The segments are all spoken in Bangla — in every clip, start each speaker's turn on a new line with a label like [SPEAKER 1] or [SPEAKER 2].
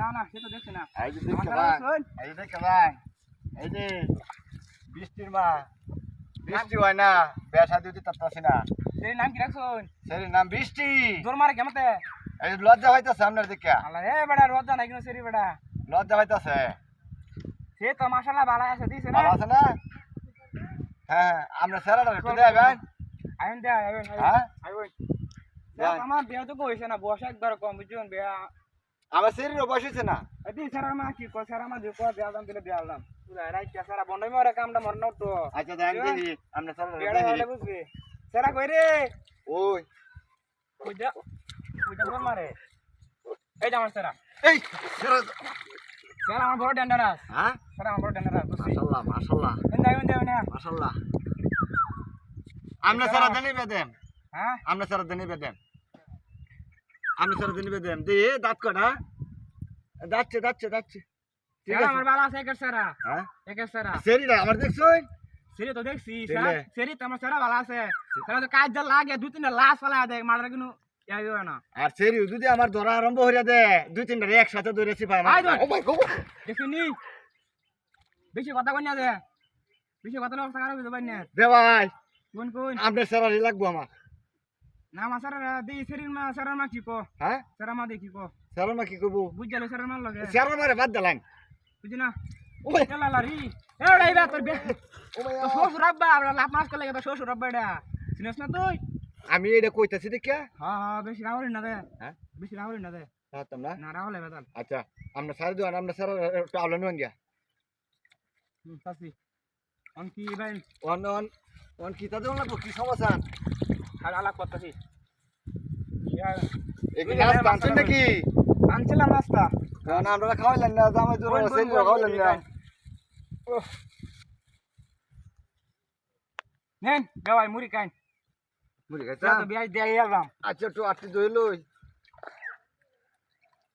[SPEAKER 1] না না সে তো দেখছি না।
[SPEAKER 2] এই যে দেখতে ভাই এই যে দেখতে ভাই এই যে বৃষ্টির মা বৃষ্টি হয় না বেসা দিতে তাত্তাছি না।
[SPEAKER 1] সেই নাম কি রাখছুন
[SPEAKER 2] সেই নাম বৃষ্টি।
[SPEAKER 1] জোর মারে কেমতে
[SPEAKER 2] এই লজ্জা হইতাছে আপনার দিকে।
[SPEAKER 1] আল্লাহ রে বেটা রোজা নাই কিন্তু সেরি বেটা
[SPEAKER 2] লজ্জা হইতাছে
[SPEAKER 1] সে তো মাশাআল্লাহ ভালো আছে দিছে না?
[SPEAKER 2] ভালো আছে না? হ্যাঁ আমরা স্যারাটা একটু দেবেন
[SPEAKER 1] আইন দে আইন
[SPEAKER 2] হ্যাঁ?
[SPEAKER 1] আইন। আমার বিয়া তো কইছে না বসে একবার কম বুঝুন বিয়া
[SPEAKER 2] আমার শরীরও বসেছে না।
[SPEAKER 1] এদি সারা মা কি কো সারা মা যে কো বিয়া দাম দিলে বিয়া আলাম পুরা রাইট সারা বন্ধই মরে কামটা মর না তো
[SPEAKER 2] আচ্ছা দেন দিদি আমরা
[SPEAKER 1] বিয়াটা হলে বুঝবি। সারা কই রে?
[SPEAKER 2] ওই।
[SPEAKER 1] কইটা কইটা জোর মারে। এই যে আমার
[SPEAKER 2] এই স্যারা
[SPEAKER 1] সারা আমার বড় ডেন্ডারাস
[SPEAKER 2] হ্যাঁ?
[SPEAKER 1] সারা আমার বড় ডেন্ডারাস বুঝছি
[SPEAKER 2] মাশাআল্লাহ মাশাআল্লাহ
[SPEAKER 1] এন দাই এন
[SPEAKER 2] মাশাআল্লাহ আমরা স্যারা দেনি বেদেন
[SPEAKER 1] হ্যাঁ?
[SPEAKER 2] আমরা স্যারা দেনি। আমরা স্যারা দেনি বেদেন দে দাঁত কটা যাচ্ছে যাচ্ছে যাচ্ছে ঠিক
[SPEAKER 1] সারা
[SPEAKER 2] আছে?
[SPEAKER 1] আমার বালা আছে একের সারা।
[SPEAKER 2] হ্যাঁ?
[SPEAKER 1] একের সারা।
[SPEAKER 2] শরীর আমার দেখছই?
[SPEAKER 1] সেরি তো দেখছি সেরি তো আমার সারা ভালো আছে। সারা তো কাজ যা লাগে দুই তিনটা লাশ ফালা দেয় মারার কিন্তু ইয়া হয় না।
[SPEAKER 2] আর সেরি যদি আমার ধরা আরম্ভ হইয়া দে দুই তিনটা একসাথে ধরেছি পাই
[SPEAKER 1] আয় ধর।
[SPEAKER 2] ও মাই
[SPEAKER 1] দেখিনি বেশি কথা কই না দে। বেশি কথা সারা না।
[SPEAKER 2] দে ভাই।
[SPEAKER 1] কোন কোন?
[SPEAKER 2] আপনার স্যালারি লাগবো আমার।
[SPEAKER 1] না মা সারা দে সেরির মা সারা মা কি কো?
[SPEAKER 2] হ্যাঁ?
[SPEAKER 1] সারা মা দেখি কো
[SPEAKER 2] স্যালার মা কি করব?
[SPEAKER 1] বুঝ গেল সারা মা লগে।
[SPEAKER 2] স্যালার মারে বাদ দিলাম
[SPEAKER 1] বুঝি না?
[SPEAKER 2] ও ভাই।
[SPEAKER 1] চলা লারি। এড়া ইবা তোর বে
[SPEAKER 2] ও ভাই
[SPEAKER 1] শ্বশুর আব্বা আমরা লাভ মাস করলে তো শ্বশুর আব্বা এটা। চিনিস না তুই?
[SPEAKER 2] আমি এটা কইতাছি দেখে
[SPEAKER 1] হ্যাঁ হ্যাঁ বেশি রাহুল না দে।
[SPEAKER 2] হ্যাঁ?
[SPEAKER 1] বেশি রাহুল না দে।
[SPEAKER 2] হ্যাঁ তোমরা?
[SPEAKER 1] না বেদাল
[SPEAKER 2] আচ্ছা আমরা সারি দেওয়ান আমরা গিয়া
[SPEAKER 1] হুম সাসি ভাই?
[SPEAKER 2] অন অন অন কি? তাদের লাগবো কি সমস্যা?
[SPEAKER 1] আর আলাপ করতেছি।
[SPEAKER 2] এগুলি নাচ টানছেন নাকি
[SPEAKER 1] আনছিলাম নাস্তা
[SPEAKER 2] কারণ আমরা খাওয়াইলেন না জামাই জোর
[SPEAKER 1] বল, বল,
[SPEAKER 2] খাওয়াইলেন না।
[SPEAKER 1] নেন গাওয়াই মুড়ি কাইন
[SPEAKER 2] মুড়ি খাইছা
[SPEAKER 1] তো এলাম
[SPEAKER 2] আচ্ছা একটু আটটি দই লই।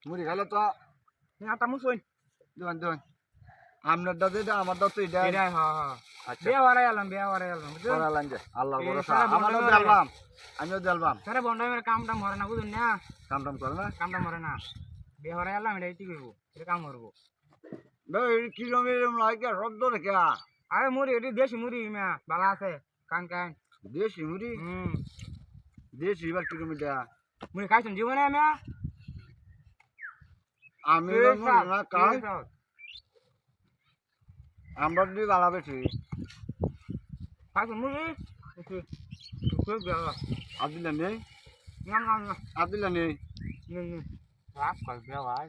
[SPEAKER 2] মুড়ি খাইলে তো
[SPEAKER 1] আটা মুসুন
[SPEAKER 2] দেন দেন আপনার দাদা এটা আমার দাদা তো এটা
[SPEAKER 1] এরাই হ্যাঁ হ্যাঁ।
[SPEAKER 2] আচ্ছা।
[SPEAKER 1] বিয়া ওরাই এলাম বিয়া ওরাই এলাম বুঝছেন
[SPEAKER 2] করালাম যে আল্লাহর ভরসা। আমারও দেলবাম আমিও দেলবাম
[SPEAKER 1] সারা বন্ধ মেরে কামটা মরে না বুঝুন না?
[SPEAKER 2] কাম টাম করে না?
[SPEAKER 1] কামটা মরে না। বিয়া ওরাই এলাম এটা ঠিক হইব এটা কাম করব।
[SPEAKER 2] ভাই কি রকম এরকম লাগে রক্ত রেখে
[SPEAKER 1] আরে? মুড়ি এটি দেশি মুড়ি মা ভালো আছে কান কান।
[SPEAKER 2] দেশি মুড়ি?
[SPEAKER 1] হুম।
[SPEAKER 2] দেশি কীরকম এটা
[SPEAKER 1] মুড়ি খাইছেন জীবনে মা
[SPEAKER 2] আমি না আমরা যদি দাঁড়াবে বেশি
[SPEAKER 1] মুড়ি
[SPEAKER 2] আব্দুল্লাহ নেই?
[SPEAKER 1] আর
[SPEAKER 2] দিলে নেই।
[SPEAKER 1] ভাই